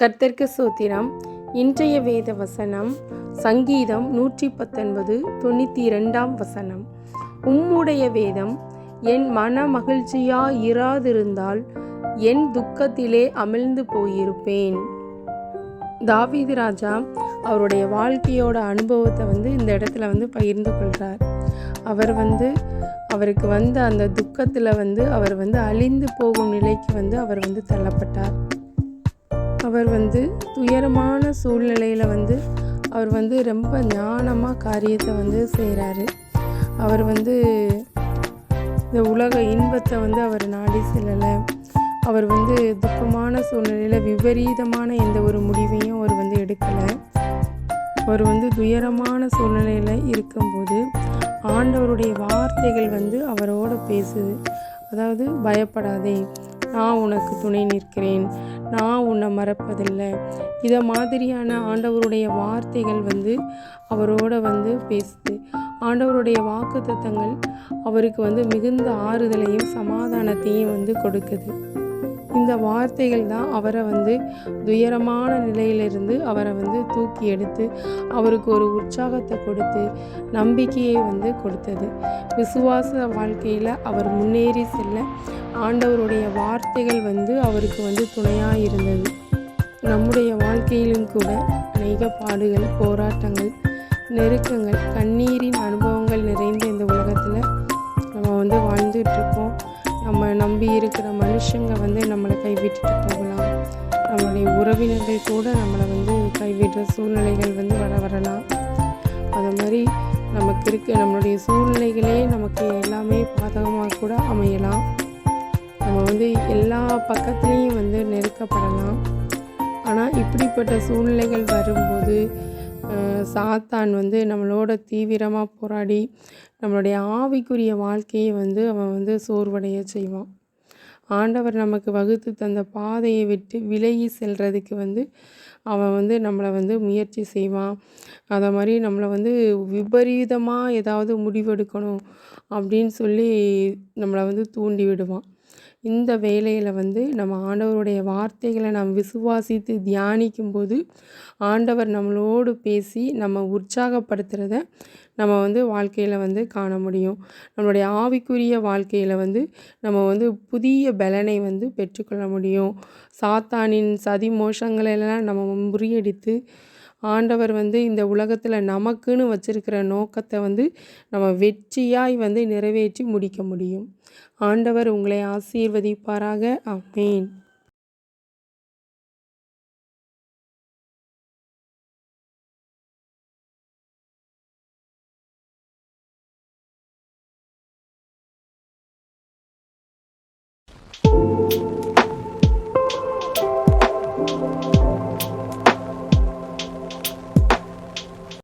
கர்த்தர்க்கு சோத்திரம். இன்றைய வேத வசனம் சங்கீதம் நூற்றி பத்தொன்பது தொண்ணூற்றி ரெண்டாம் வசனம். உம்முடைய வேதம் என் மன மகிழ்ச்சியா இராதிருந்தால் என் துக்கத்திலே அமிழ்ந்து போயிருப்பேன். தாவீது ராஜா அவருடைய வாழ்க்கையோட அனுபவத்தை வந்து இந்த இடத்துல வந்து பகிர்ந்து கொள்கிறார் அவர் வந்து அவருக்கு வந்த அந்த துக்கத்தில் வந்து அவர் வந்து அழிந்து போகும் நிலைக்கு வந்து அவர் வந்து தள்ளப்பட்டார். அவர் வந்து துயரமான சூழ்நிலையில் வந்து அவர் வந்து ரொம்ப ஞானமாக காரியத்தை வந்து செய்கிறாரு அவர் வந்து இந்த உலக இன்பத்தை வந்து அவர் நாடி செல்லலை. அவர் வந்து துக்கமான சூழ்நிலையில் விபரீதமான எந்த ஒரு முடிவையும் அவர் வந்து எடுக்கலை. அவர் வந்து துயரமான சூழ்நிலையில் இருக்கும்போது ஆண்டவருடைய வார்த்தைகள் வந்து அவரோட பேசுது. அதாவது பயப்படாதே. நான் உனக்கு துணை நிற்கிறேன். நான் உன்னை மறப்பதில்லை. இதை மாதிரியான ஆண்டவருடைய வார்த்தைகள் வந்து அவரோட வந்து பேசுது. ஆண்டவருடைய வாக்கு தத்தங்கள் அவருக்கு வந்து மிகுந்த ஆறுதலையும் சமாதானத்தையும் வந்து கொடுக்குது. இந்த வார்த்தைகள் தான் அவரை வந்து துயரமான நிலையிலிருந்து அவரை வந்து தூக்கி எடுத்து அவருக்கு ஒரு உற்சாகத்தை கொடுத்து நம்பிக்கையை வந்து கொடுத்தது. விசுவாச வாழ்க்கையில் அவர் முன்னேறி செல்ல ஆண்டவருடைய வார்த்தைகள் வந்து அவருக்கு வந்து துணையாக இருந்தது. நம்முடைய வாழ்க்கையிலும் கூட அநேக பாடுகள் போராட்டங்கள் நெருக்கங்கள் கண்ணீரின் அனுபவங்கள் நிறைந்த இந்த உலகத்தில் நம்ம வந்து வாழ்ந்துட்டுருக்கோம் நம்ம நம்பி இருக்கிற மனுஷங்க வந்து நம்மளை கைவிட்டுட்டு போகலாம். நம்மளுடைய உறவினர்கள் கூட நம்மளை வந்து கைவிடுற சூழ்நிலைகள் வந்து வர வரலாம். அது மாதிரி நமக்கு இருக்க நம்மளுடைய சூழ்நிலைகளே நமக்கு எல்லாமே பாதகமாக கூட அமையலாம். நம்ம வந்து எல்லா பக்கத்துலேயும் வந்து நெருக்கப்படலாம். ஆனால் இப்படிப்பட்ட சூழ்நிலைகள் வரும்போது சாத்தான் வந்து நம்மளோட தீவிரமாக போராடி நம்மளுடைய ஆவிக்குரிய வாழ்க்கையை வந்து அவன் வந்து சோர்வடைய செய்வான். ஆண்டவர் நமக்கு வகுத்து தந்த பாதையை விட்டு விலகி செல்றதுக்கு வந்து அவன் வந்து நம்மளை வந்து முயற்சி செய்வான். அதை மாதிரி நம்மளை வந்து விபரீதமாக ஏதாவது முடிவெடுக்கணும் அப்படின்னு சொல்லி நம்மளை வந்து தூண்டி விடுவான். இந்த வேலையில் வந்து நம்ம ஆண்டவருடைய வார்த்தைகளை நாம் விசுவாசித்து தியானிக்கும்போது ஆண்டவர் நம்மளோடு பேசி நம்ம உற்சாகப்படுத்துகிறத நம்ம வந்து வாழ்க்கையில் வந்து காண முடியும். நம்மளுடைய ஆவிக்குரிய வாழ்க்கையில் வந்து நம்ம வந்து புதிய பலனை வந்து பெற்றுக்கொள்ள முடியும். சாத்தானின் சதி மோஷங்களெல்லாம் நம்ம முறியடித்து ஆண்டவர் வந்து இந்த உலகத்தில் நமக்குன்னு வச்சிருக்கிற நோக்கத்தை வந்து நம்ம வெற்றியாய் வந்து நிறைவேற்றி முடிக்க முடியும். ஆண்டவர் உங்களை ஆசீர்வதிப்பாராக. அமேன்